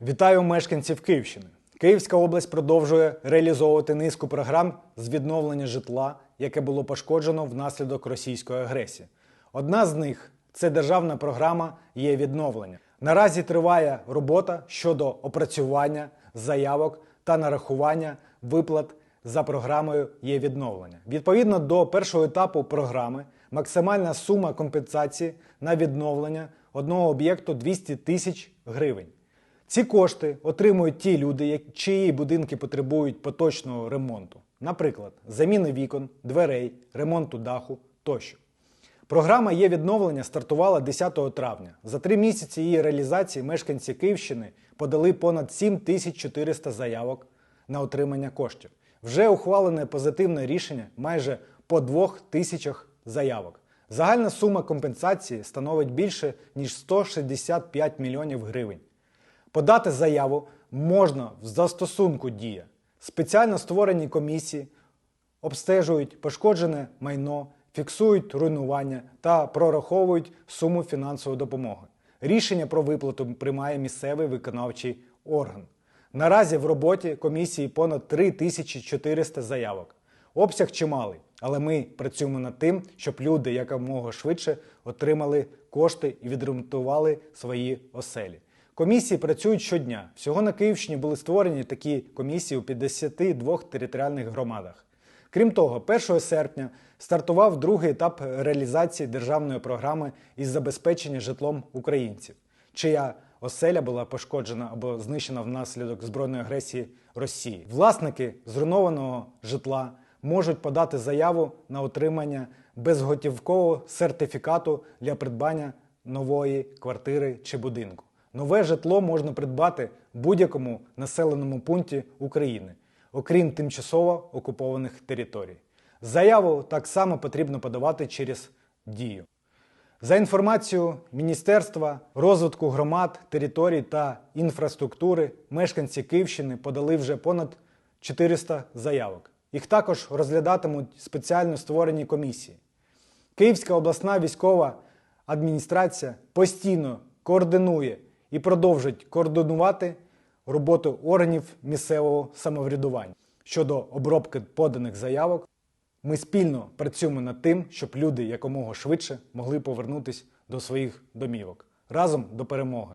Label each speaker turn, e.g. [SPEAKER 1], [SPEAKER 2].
[SPEAKER 1] Вітаю мешканців Київщини. Київська область продовжує реалізовувати низку програм з відновлення житла, яке було пошкоджено внаслідок російської агресії. Одна з них це державна програма є відновлення. Наразі триває робота щодо опрацювання заявок та нарахування виплат за програмою є відновлення. Відповідно до першого етапу програми, максимальна сума компенсації на відновлення одного об'єкту 200 тисяч гривень. Ці кошти отримують ті люди, чиї будинки потребують поточного ремонту, наприклад, заміни вікон, дверей, ремонту даху тощо. Програма є відновлення стартувала 10 травня. За три місяці її реалізації мешканці Київщини подали понад 7400 заявок на отримання коштів. Вже ухвалене позитивне рішення майже по двох тисячах заявок. Загальна сума компенсації становить більше ніж 165 мільйонів гривень. Подати заяву можна в застосунку Дія. Спеціально створені комісії обстежують пошкоджене майно, фіксують руйнування та прораховують суму фінансової допомоги. Рішення про виплату приймає місцевий виконавчий орган. Наразі в роботі комісії понад 3400 заявок. Обсяг чималий, але ми працюємо над тим, щоб люди якомога швидше отримали кошти і відремонтували свої оселі. Комісії працюють щодня. Всього на Київщині були створені такі комісії у 52 територіальних громадах. Крім того, 1 серпня стартував другий етап реалізації державної програми із забезпечення житлом українців, чия оселя була пошкоджена або знищена внаслідок збройної агресії Росії. Власники зруйнованого житла можуть подати заяву на отримання безготівкового сертифікату для придбання нової квартири чи будинку. Нове житло можна придбати в будь-якому населеному пункті України, окрім тимчасово окупованих територій. Заяву так само потрібно подавати через дію. За інформацією Міністерства розвитку громад, територій та інфраструктури, мешканці Київщини подали вже понад 400 заявок. Їх також розглядатимуть спеціально створені комісії. Київська обласна військова адміністрація постійно координує і продовжить координувати роботу органів місцевого самоврядування щодо обробки поданих заявок. Ми спільно працюємо над тим, щоб люди якомога швидше могли повернутися до своїх домівок разом до перемоги.